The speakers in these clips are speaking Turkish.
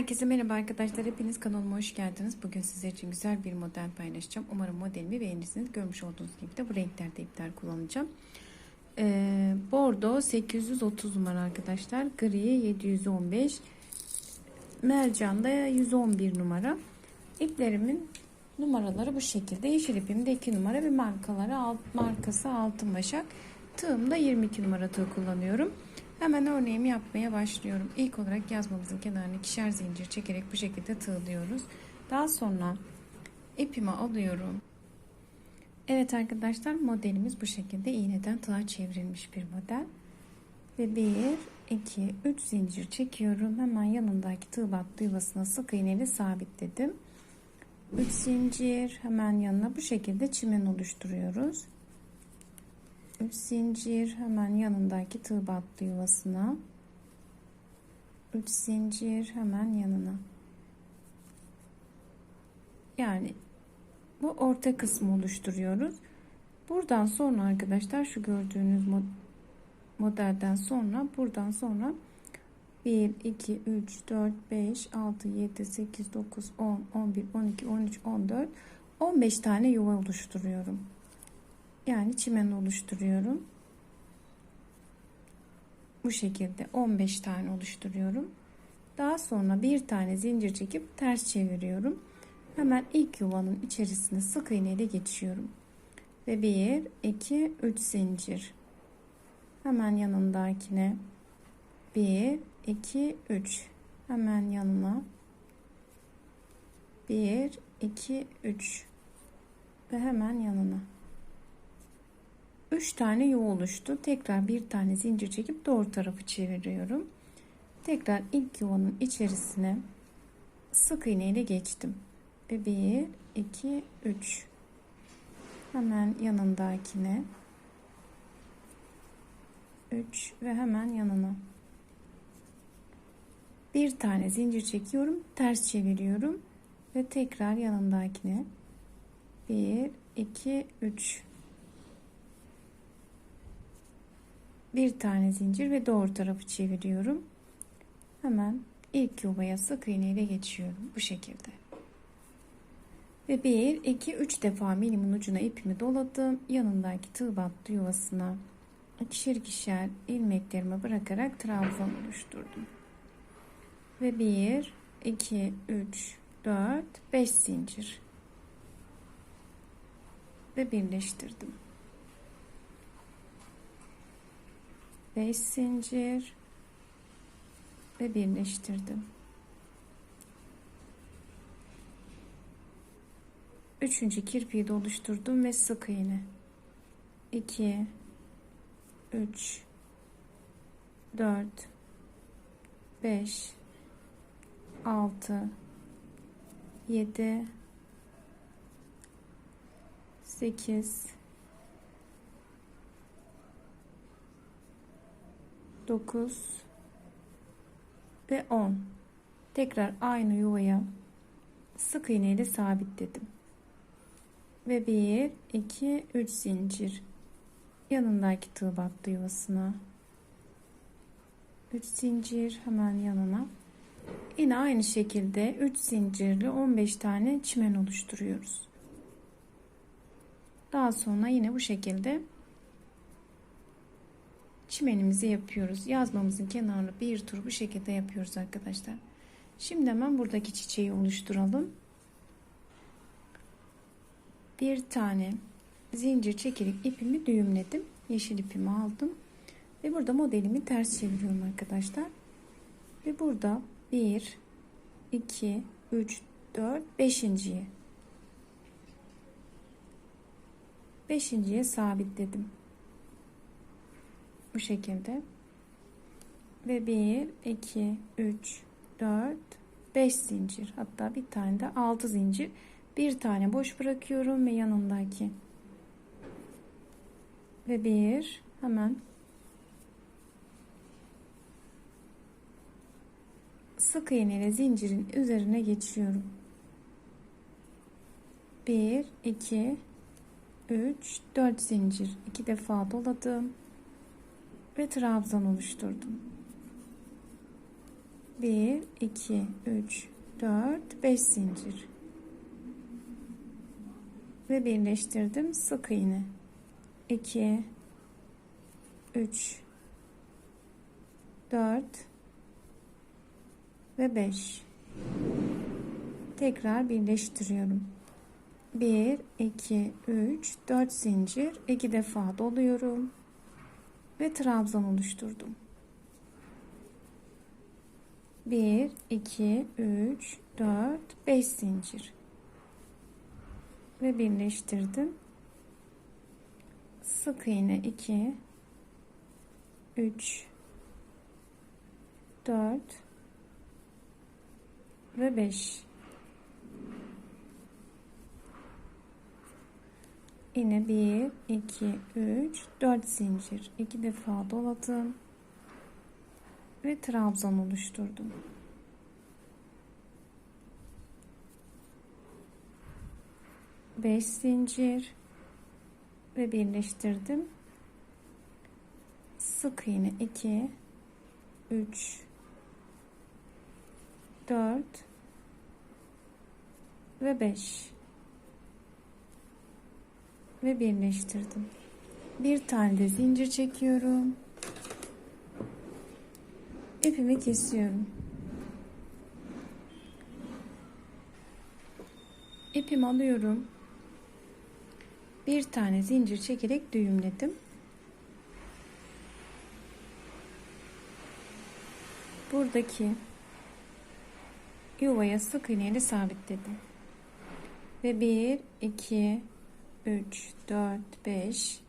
Herkese merhaba arkadaşlar. Hepiniz kanalıma hoş geldiniz. Bugün sizler için güzel bir model paylaşacağım. Umarım modelimi beğenirsiniz. Görmüş olduğunuz gibi de bu renklerde ipler kullanacağım. Ee, Bordo 830 numara arkadaşlar. Gri 715. Mercan da 111 numara. İplerimin numaraları bu şekilde. Yeşil ipimde 2 numara ve markaları alt, markası Altın Başak. Tığımda 22 numara tığ kullanıyorum. Hemen örneğimi yapmaya başlıyorum. İlk olarak yazmamızın kenarını ikişer zincir çekerek bu şekilde tığlıyoruz. Daha sonra ipimi alıyorum. Evet arkadaşlar modelimiz bu şekilde iğneden tığa çevrilmiş bir model. Ve 1, 2, 3 zincir çekiyorum. Hemen yanındaki tığ battı yuvasına sık iğneyle sabitledim. 3 zincir hemen yanına bu şekilde çimen oluşturuyoruz. 3 zincir hemen yanındaki tığ battı yuvasına. 3 zincir hemen yanına. Yani bu orta kısmı oluşturuyoruz. Buradan sonra arkadaşlar şu gördüğünüz modelden sonra buradan sonra 1 2 3 4 5 6 7 8 9 10 11 12 13 14 15 tane yuva oluşturuyorum yani çimen oluşturuyorum. Bu şekilde 15 tane oluşturuyorum. Daha sonra bir tane zincir çekip ters çeviriyorum. Hemen ilk yuvanın içerisine sık iğne ile geçiyorum. Ve 1, 2, 3 zincir. Hemen yanındakine 1, 2, 3. Hemen yanına 1, 2, 3 ve hemen yanına. 3 tane yuva oluştu. Tekrar bir tane zincir çekip doğru tarafı çeviriyorum. Tekrar ilk yuvanın içerisine sık iğne ile geçtim. Ve 1 2 3 hemen yanındakine 3 ve hemen yanına bir tane zincir çekiyorum ters çeviriyorum ve tekrar yanındakine 1 2 3 bir tane zincir ve doğru tarafı çeviriyorum. Hemen ilk yuvaya sık iğne ile geçiyorum bu şekilde. Ve 1 2 3 defa milimin ucuna ipimi doladım. Yanındaki tığ battı yuvasına ikişer ikişer ilmeklerimi bırakarak trabzan oluşturdum. Ve 1 2 3 4 5 zincir ve birleştirdim. 5 zincir ve birleştirdim. Üçüncü kirpiği de oluşturdum ve sık iğne. 2 3 4 5 6 7 8 9 ve 10 tekrar aynı yuvaya sık iğne ile sabitledim. Ve 1 2 3 zincir. Yanındaki tığ battı yuvasına. 3 zincir hemen yanına. Yine aynı şekilde 3 zincirli 15 tane çimen oluşturuyoruz. Daha sonra yine bu şekilde çimenimizi yapıyoruz. Yazmamızın kenarını bir tur bu şekilde yapıyoruz arkadaşlar. Şimdi hemen buradaki çiçeği oluşturalım. Bir tane zincir çekerek ipimi düğümledim. Yeşil ipimi aldım. Ve burada modelimi ters çeviriyorum arkadaşlar. Ve burada 1 2 3 4 5.'ye 5.'ye sabitledim bu şekilde. Ve 1 2 3 4 5 zincir. Hatta bir tane de 6 zincir. Bir tane boş bırakıyorum ve yanındaki. Ve bir hemen. Sık iğne ile zincirin üzerine geçiyorum. 1 2 3 4 zincir. İki defa doladım ve trabzan oluşturdum. 1 2 3 4 5 zincir. Ve birleştirdim sık iğne. 2 3 4 ve 5 tekrar birleştiriyorum. 1 2 3 4 zincir. İki defa doluyorum ve trabzan oluşturdum. 1 2 3 4 5 zincir. Ve birleştirdim. Sık iğne 2 3 4 ve 5 yine 1 2 3 4 zincir iki defa doladım ve trabzan oluşturdum. Beş zincir ve birleştirdim. Sık iğne 2 3 4 ve 5 ve birleştirdim. Bir tane de zincir çekiyorum ipimi kesiyorum. İpimi alıyorum. Bir tane zincir çekerek düğümledim. Buradaki yuvaya sık iğneyle sabitledim. Ve 1 2 3 4 5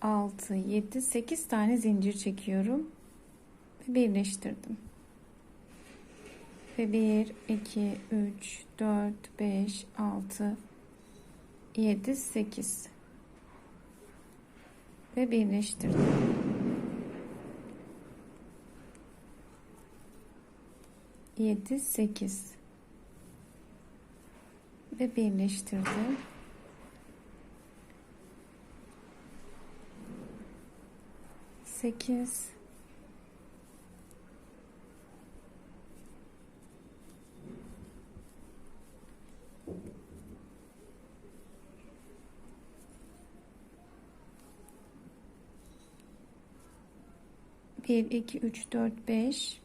6 7 8 tane zincir çekiyorum birleştirdim. Ve 1, 2, 3, 4, 5, 6, 7, 8 ve birleştirdim. Yedi, sekiz ve birleştirdim. Sekiz, bir iki üç dört beş.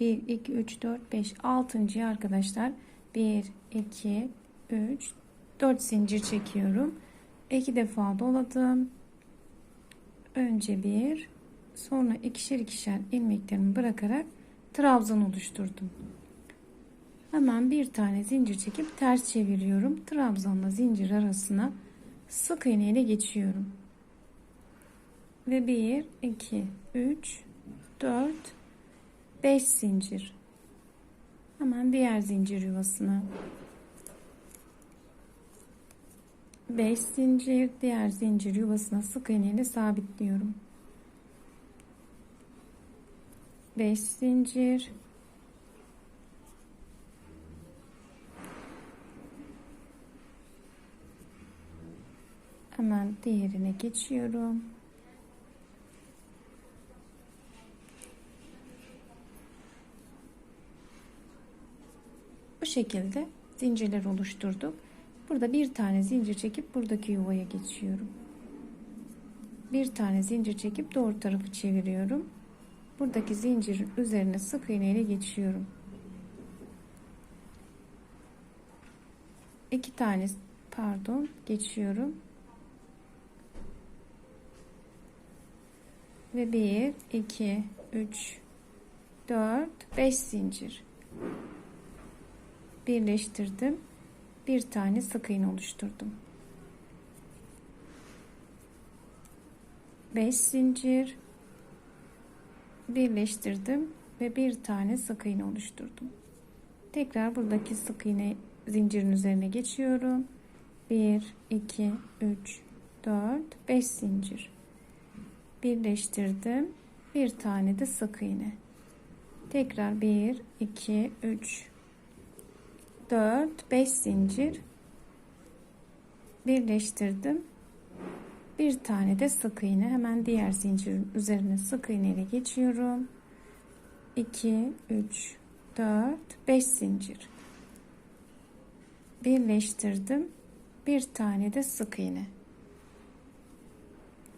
Bir iki üç dört beş. Altıncı arkadaşlar. Bir iki üç dört zincir çekiyorum. İki defa doladım önce bir sonra ikişer ikişer ilmeklerimi bırakarak trabzan oluşturdum Hemen bir tane zincir çekip ters çeviriyorum. Trabzanla zincir arasına sık iğne ile geçiyorum. Ve 1, 2, 3, 4, 5 zincir. Hemen diğer zincir yuvasına. 5 zincir diğer zincir yuvasına sık iğne ile sabitliyorum. 5 zincir Hemen diğerine geçiyorum. Bu şekilde zincirler oluşturduk. Burada bir tane zincir çekip buradaki yuvaya geçiyorum. Bir tane zincir çekip doğru tarafı çeviriyorum. Buradaki zincirin üzerine sık iğne ile geçiyorum. İki tane pardon geçiyorum. ve 1 2 3 4 5 zincir birleştirdim bir tane sık iğne oluşturdum 5 zincir birleştirdim ve bir tane sık iğne oluşturdum tekrar buradaki sık iğne zincirin üzerine geçiyorum 1 2 3 4 5 zincir birleştirdim. Bir tane de sık iğne. Tekrar 1 2 3 4 5 zincir birleştirdim. Bir tane de sık iğne hemen diğer zincirin üzerine sık iğne ile geçiyorum. 2 3 4 5 zincir birleştirdim bir tane de sık iğne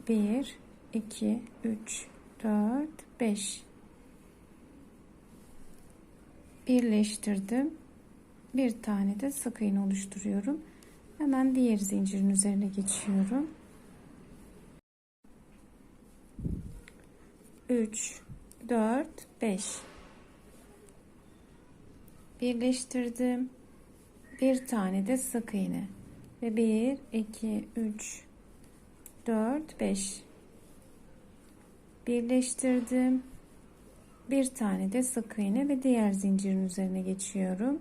1 2 3 4 5 birleştirdim bir tane de sık iğne oluşturuyorum. Hemen diğer zincirin üzerine geçiyorum. 3 4 5 birleştirdim. Bir tane de sık iğne. Ve 1 2 3 4 5 birleştirdim. Bir tane de sık iğne ve diğer zincirin üzerine geçiyorum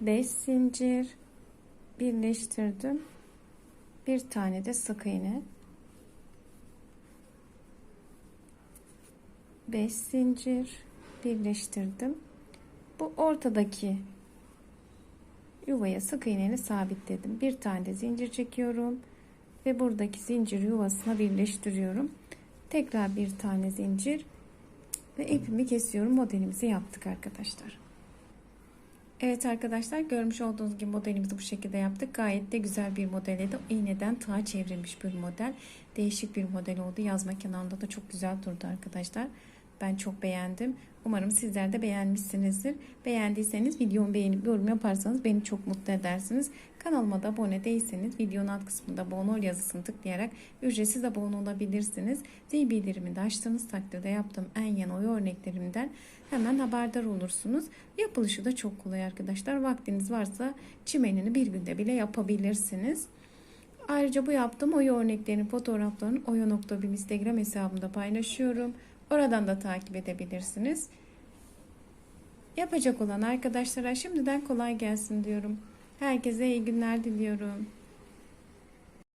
5 zincir. Birleştirdim. Bir tane de sık iğne. 5 zincir. Birleştirdim. Bu ortadaki yuvaya sık iğneni sabitledim. Bir tane de zincir çekiyorum ve buradaki zincir yuvasına birleştiriyorum. Tekrar bir tane zincir ve ipimi kesiyorum. Modelimizi yaptık arkadaşlar Evet arkadaşlar görmüş olduğunuz gibi modelimizi bu şekilde yaptık. Gayet de güzel bir modelde iğneden tığa çevrilmiş bir model. Değişik bir model oldu. Yazma kenarında da çok güzel durdu arkadaşlar. Ben çok beğendim. Umarım sizler de beğenmişsinizdir. Beğendiyseniz videomu beğenip yorum yaparsanız beni çok mutlu edersiniz. Kanalıma da abone değilseniz videonun alt kısmında abone ol yazısını tıklayarak ücretsiz abone olabilirsiniz. Zil bildirimini de açtığınız takdirde yaptığım en yeni oy örneklerimden hemen haberdar olursunuz. Yapılışı da çok kolay arkadaşlar. Vaktiniz varsa çimenini bir günde bile yapabilirsiniz. Ayrıca bu yaptığım oy örneklerinin fotoğraflarını oyo.bim instagram hesabımda paylaşıyorum. Oradan da takip edebilirsiniz. Yapacak olan arkadaşlara şimdiden kolay gelsin diyorum. Herkese iyi günler diliyorum.